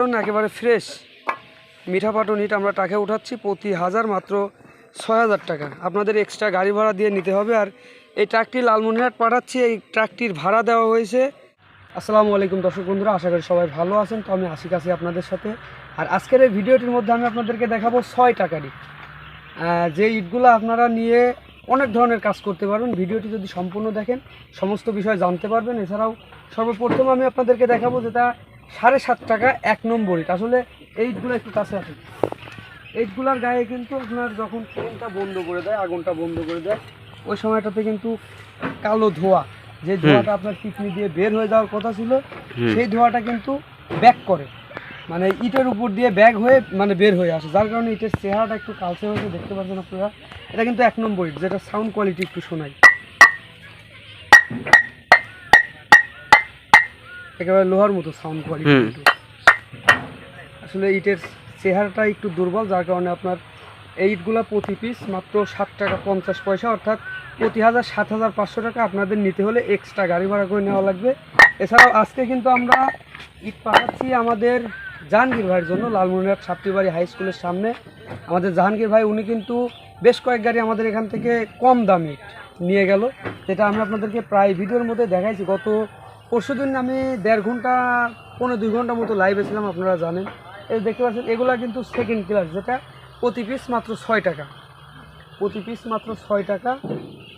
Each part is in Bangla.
একেবারে ফ্রেশ মিঠা পাটন ইট আমরা টাকে উঠাচ্ছি, প্রতি হাজার মাত্র ছয় হাজার টাকা। আপনাদের এক্সট্রা গাড়ি ভাড়া দিয়ে নিতে হবে আর এই ট্রাকটি লালমনিরহাট পাঠাচ্ছি, এই ট্রাকটির ভাড়া দেওয়া হয়েছে। আসসালামু আলাইকুম দর্শক বন্ধুরা, আশা করি সবাই ভালো আছেন, তো আমি আশিক আছি আপনাদের সাথে। আর আজকের এই ভিডিওটির মধ্যে আমি আপনাদেরকে দেখাবো ছয় টাকার ইট যে ইটগুলো আপনারা নিয়ে অনেক ধরনের কাজ করতে পারবেন, ভিডিওটি যদি সম্পূর্ণ দেখেন, সমস্ত বিষয় জানতে পারবেন। এছাড়াও সর্বপ্রথম আমি আপনাদেরকে দেখাবো যেটা সাড়ে সাত টাকা এক নম্বর ইট আসলে এই ইটগুলো একটু কাছে আছে। এইটগুলার গায়ে কিন্তু আপনার যখন ফ্যানটা বন্ধ করে দেয় আগুনটা বন্ধ করে দেয় ওই সময়টাতে কিন্তু কালো ধোঁয়া যে ধোঁয়াটা আপনার কিডনি দিয়ে বের হয়ে যাওয়ার কথা ছিল সেই ধোঁয়াটা কিন্তু ব্যাক করে। মানে ইটের উপর দিয়ে ব্যাগ হয়ে মানে বের হয়ে আসে। যার কারণে ইটের চেহারাটা একটু কালচে হয়েছে দেখতে পাচ্ছেন আপনারা। এটা কিন্তু এক নম্বর ইট যেটা সাউন্ড কোয়ালিটি একটু শোনাই একেবারে লোহার মতো সাউন্ড কোয়ালিটি কিন্তু। আসলে ইটের চেহারাটা একটু দুর্বল যার কারণে আপনার এই ইটগুলা প্রতি পিস মাত্র ষাট টাকা পঞ্চাশ পয়সা অর্থাৎ প্রতি হাজার সাত হাজার পাঁচশো টাকা আপনাদের নিতে হলে এক্সট্রা গাড়ি ভাড়া করে নেওয়া লাগবে। এছাড়াও আজকে কিন্তু আমরা ইট পাঠাচ্ছি আমাদের জাহাঙ্গীর ভাইয়ের জন্য লালমনিরহাট সাপ্তিবাড়ি হাই স্কুলের সামনে। আমাদের জাহাঙ্গীর ভাই উনি কিন্তু বেশ কয়েক গাড়ি আমাদের এখান থেকে কম দামে নিয়ে গেল যেটা আমি আপনাদেরকে প্রায় ভিডিওর মধ্যে দেখাইছি। গত পরশু দিন আমি দেড় ঘণ্টা পনেরো দুই ঘণ্টার মতো লাইভে ছিলাম, আপনারা জানেন। এই দেখতে পাচ্ছেন, এগুলা কিন্তু সেকেন্ড ক্লাস যেটা প্রতি পিস মাত্র ছয় টাকা। প্রতি পিস মাত্র ছয় টাকা।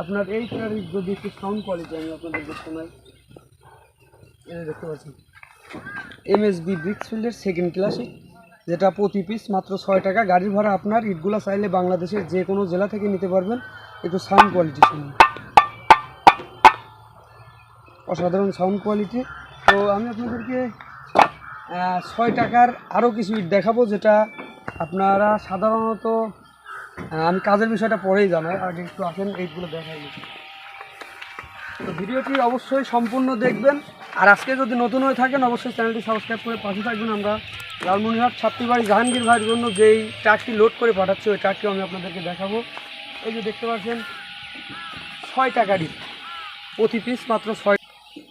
আপনার এই গাড়ির যদি একটু সাউন্ড কোয়ালিটি আমি আপনাদেরকে শোনাই এই দেখতে পাচ্ছেন এমএসবি ব্রিক্সফিল্ডের সেকেন্ড ক্লাসে যেটা প্রতি পিস মাত্র ছয় টাকা। গাড়ির ভাড়া আপনার ইটগুলা চাইলে বাংলাদেশের যে কোনো জেলা থেকে নিতে পারবেন। একটু সাউন্ড কোয়ালিটি শুনুন। অসাধারণ সাউন্ড কোয়ালিটি তো আমি আপনাদেরকে ছয় টাকার আরও কিছু ইট দেখাবো যেটা আপনারা সাধারণত আমি কাজের বিষয়টা পরেই জানাই আগে একটু আসেন, এইগুলো দেখাই। তো ভিডিওটি অবশ্যই সম্পূর্ণ দেখবেন। আর আজকে যদি নতুন হয়ে থাকেন, অবশ্যই চ্যানেলটি সাবস্ক্রাইব করে পাশে থাকবেন। আমরা লালমনিরহাট ছাত্রীবাড়ি জাহাঙ্গীর ভাইয়ের জন্য যেই ট্রাকটি লোড করে পাঠাচ্ছি, ওই ট্রাকটিও আমি আপনাদেরকে দেখাবো। এই যে দেখতে পাচ্ছেন, ছয় টাকারই প্রতি পিস মাত্র ছয়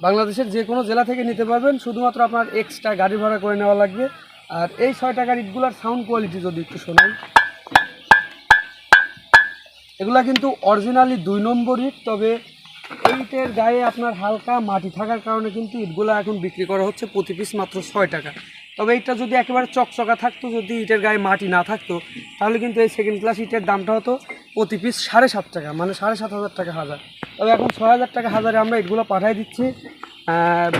বাংলাদেশের যে কোনো জেলা থেকে নিতে পারবেন। শুধুমাত্র আপনার এক্সট্রা গাড়ি ভাড়া করে নেওয়া লাগবে। আর এই ছয় টাকার ইটগুলার সাউন্ড কোয়ালিটি যদি একটু শোনাই। এগুলা কিন্তু অরিজিনালি দুই নম্বর ইট তবে ইটের গায়ে আপনার হালকা মাটি থাকার কারণে কিন্তু ইটগুলো এখন বিক্রি করা হচ্ছে প্রতি পিস মাত্র ছয় টাকা। তবে এইটা যদি একেবারে চকচকা থাকতো, যদি ইটের গায়ে মাটি না থাকতো, তাহলে কিন্তু এই সেকেন্ড ক্লাস ইটের দামটা হতো প্রতি পিস সাড়ে সাত টাকা মানে সাড়ে সাত হাজার টাকা হাজার। তবে এখন ছয় হাজার টাকা হাজারে আমরা ইটগুলো পাঠিয়ে দিচ্ছি।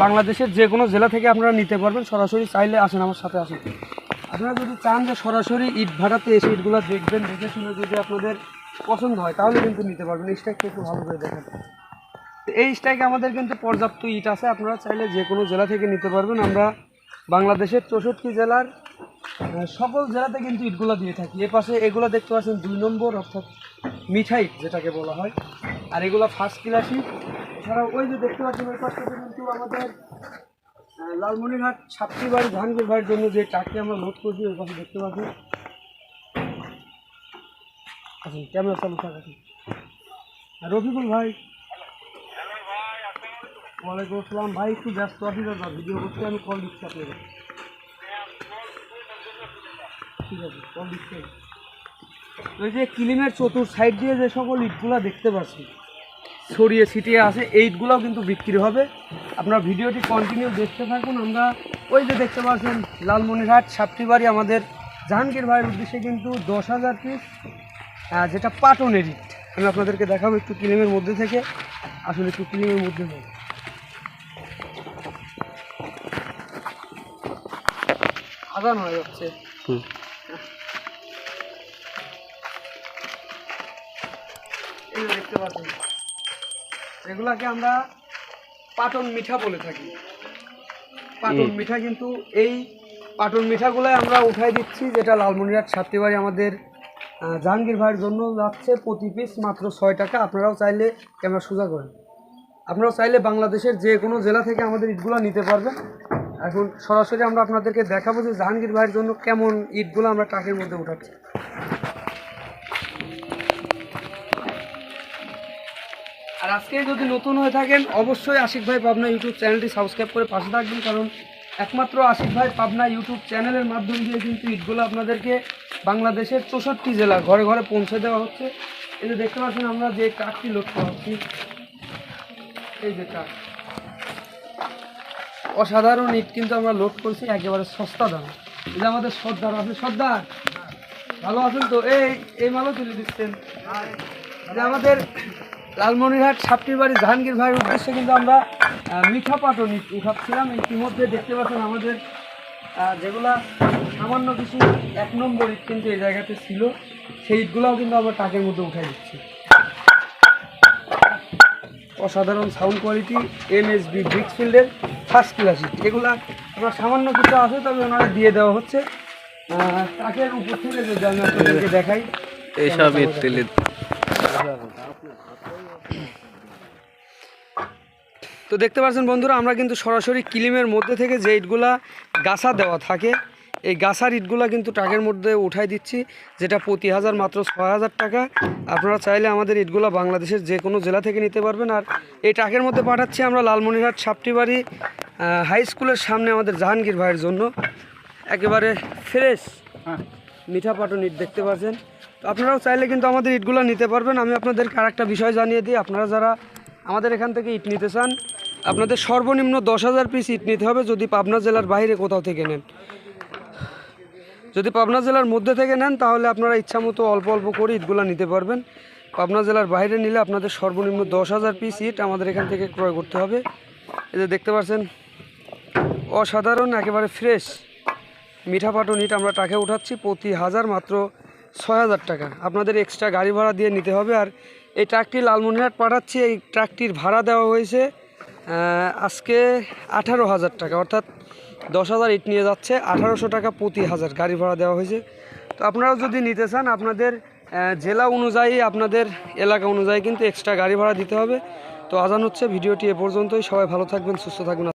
বাংলাদেশের যে কোনো জেলা থেকে আপনারা নিতে পারবেন। সরাসরি চাইলে আসেন আমার সাথে আসেন। আপনারা যদি চান যে সরাসরি ইট ভাড়াতে এসে ইটগুলো দেখবেন, দেখে শুনে যদি আপনাদের পছন্দ হয়, তাহলে কিন্তু নিতে পারবেন। স্ট্রাইকটা একটু ভালো করে দেখেন। এই স্ট্রাইকে আমাদের কিন্তু পর্যাপ্ত ইট আছে। আপনারা চাইলে যে কোনো জেলা থেকে নিতে পারবেন। আমরা বাংলাদেশের চৌষট্টি জেলার সকল জেলাতে কিন্তু ইটগুলো দিয়ে থাকি। এ পাশে এগুলো দেখতে পাচ্ছেন দুই নম্বর, অর্থাৎ মিঠাই, যেটাকে বলা হয়। আর এগুলো ফার্স্ট ক্লাসই এছাড়াও ওই যে দেখতে পাচ্ছেন, ওই পাশটাতে কিন্তু আমাদের লালমনিরহাট ছাত্রীবাড়ি জাহাঙ্গীর ভাইয়ের জন্য যে ট্রাকটি আমরা লোড করছি, ওই পাশে দেখতে পাচ্ছি আচ্ছা ক্যামেরা চালু থাক রফিকুল ভাই। ওয়ালাইকুম আসসালাম। ভাই, একটু ব্যস্ত আছি, দাদা ভিডিও করতে আমি কল দিচ্ছি আপনাকে। ঠিক আছে কল দিচ্ছি। ওই যে কিলিমের চতুর সাইড দিয়ে যে সকল ইটগুলো দেখতে পাচ্ছি ছড়িয়ে ছিটিয়ে আছে এই ইটগুলোও কিন্তু বিক্রি হবে। আপনার ভিডিওটি কন্টিনিউ দেখতে থাকুন। আমরা ওই যে দেখতে পাচ্ছেন লালমনিরহাট সাপ্তিবাড়ি আমাদের জাহাঙ্গীর ভাইয়ের উদ্দেশ্যে কিন্তু দশ হাজার পিস যেটা পাটনের ইট আমি আপনাদেরকে দেখাবো একটু কিলিমের মধ্যে থেকে। আসলে একটু কিলিমের মধ্যে থেকে আদান হয়ে যাচ্ছে। দেখতে পাচ্ছেন। এগুলাকে আমরা পাটন মিঠা বলে থাকি। পাটন মিঠা কিন্তু এই পাটন মিঠাগুলাই আমরা উঠাই দিচ্ছি যেটা লালমনিরহাট ছাত্রীবাড়ি আমাদের জাহাঙ্গীর ভাইয়ের জন্য যাচ্ছে প্রতি পিস মাত্র ছয় টাকা। আপনারাও চাইলে ক্যামেরা সোজা করেন। আপনারাও চাইলে বাংলাদেশের যে কোনো জেলা থেকে আমাদের ইটগুলো নিতে পারবেন। এখন সরাসরি আমরা আপনাদেরকে দেখাবো যে জাহাঙ্গীর ভাইয়ের জন্য কেমন ইটগুলো আমরা ট্রাকের মধ্যে উঠাচ্ছি। আজকে যদি নতুন হয়ে থাকেন, অবশ্যই আশিক ভাই পাবনা ইউটিউব চ্যানেলটি সাবস্ক্রাইব করে পাশে থাকবেন, কারণ একমাত্র আশিক ভাই পাবনা ইউটিউব চ্যানেলের মাধ্যম দিয়ে কিন্তু ইটগুলো আপনাদেরকে বাংলাদেশের চৌষট্টি জেলা ঘরে ঘরে পৌঁছে দেওয়া হচ্ছে। এই যে দেখতে পাচ্ছেন আমরা যে ট্রাকটি লোড করছি এই যে ট্রাক অসাধারণ ইট কিন্তু আমরা লোড করছি, একেবারে সস্তা দাম। এই যে আমাদের সর্দার আপনি সর্দার, ভালো আছেন তো? এই এই মালও তুলে দিচ্ছেন। আমাদের লালমনিরহাট সাপটির বাড়ি জাহাঙ্গীর ভাইয়ের উদ্দেশ্যে কিন্তু আমরা মিঠা পাটন উঠাচ্ছিলাম। ইতিমধ্যে দেখতে পাচ্ছেন আমাদের যেগুলা সামান্য কিছু এক নম্বর ইট কিন্তু এই জায়গাতে ছিল সেই ইটগুলাও কিন্তু আমরা টাকের মধ্যে উঠাই দিচ্ছি। অসাধারণ sound quality M S B ব্রিক্সফিল্ডের first class এগুলা আমরা সামান্য কিছু আছে তবে ওনারা দিয়ে দেওয়া হচ্ছে। টাকের উপর থেকে যদি আমি আপনাদেরকে দেখাই এইসব ইট তো দেখতে পাচ্ছেন বন্ধুরা, আমরা কিন্তু সরাসরি কিলিমের মধ্যে থেকে যে ইটগুলা গাছা দেওয়া থাকে, এই গাছার ইটগুলা কিন্তু ট্রাকের মধ্যে উঠাই দিচ্ছি, যেটা প্রতি হাজার মাত্র ছয় হাজার টাকা। আপনারা চাইলে আমাদের ইটগুলা বাংলাদেশের যে কোনো জেলা থেকে নিতে পারবেন। আর এই ট্রাকের মধ্যে পাঠাচ্ছি আমরা লালমনিরহাট সাপটিবাড়ি হাই স্কুলের সামনে আমাদের জাহাঙ্গীর ভাইয়ের জন্য। একেবারে ফ্রেশ মিঠা পাটন ইট দেখতে পাচ্ছেন তো আপনারাও চাইলে কিন্তু আমাদের ইটগুলো নিতে পারবেন। আমি আপনাদেরকে আরেকটা বিষয় জানিয়ে দিই। আপনারা যারা আমাদের এখান থেকে ইট নিতে চান, আপনাদের সর্বনিম্ন দশ হাজার পিস ইট নিতে হবে যদি পাবনা জেলার বাইরে কোথাও থেকে নেন। যদি পাবনা জেলার মধ্যে থেকে নেন, তাহলে আপনারা ইচ্ছা মতো অল্প অল্প করে ইটগুলো নিতে পারবেন। পাবনা জেলার বাইরে নিলে আপনাদের সর্বনিম্ন দশ হাজার পিস ইট আমাদের এখান থেকে ক্রয় করতে হবে। যে দেখতে পাচ্ছেন, অসাধারণ, একেবারে ফ্রেশ। মিঠা পাটন ইট আমরা টাকে উঠাচ্ছি, প্রতি হাজার মাত্র ছয় হাজার টাকা। আপনাদের এক্সট্রা গাড়ি ভাড়া দিয়ে নিতে হবে আর এই ট্রাকটি লালমনিরহাট পাঠাচ্ছি, এই ট্রাকটির ভাড়া দেওয়া হয়েছে আজকে আঠারো হাজার টাকা, অর্থাৎ দশ হাজার ইট নিয়ে যাচ্ছে, আঠারোশো টাকা প্রতি হাজার গাড়ি ভাড়া দেওয়া হয়েছে। তো আপনারাও যদি নিতে চান, আপনাদের জেলা অনুযায়ী, আপনাদের এলাকা অনুযায়ী কিন্তু এক্সট্রা গাড়ি ভাড়া দিতে হবে। তো আজান হচ্ছে, ভিডিওটি এ পর্যন্তই, সবাই ভালো থাকবেন, সুস্থ থাকবেন।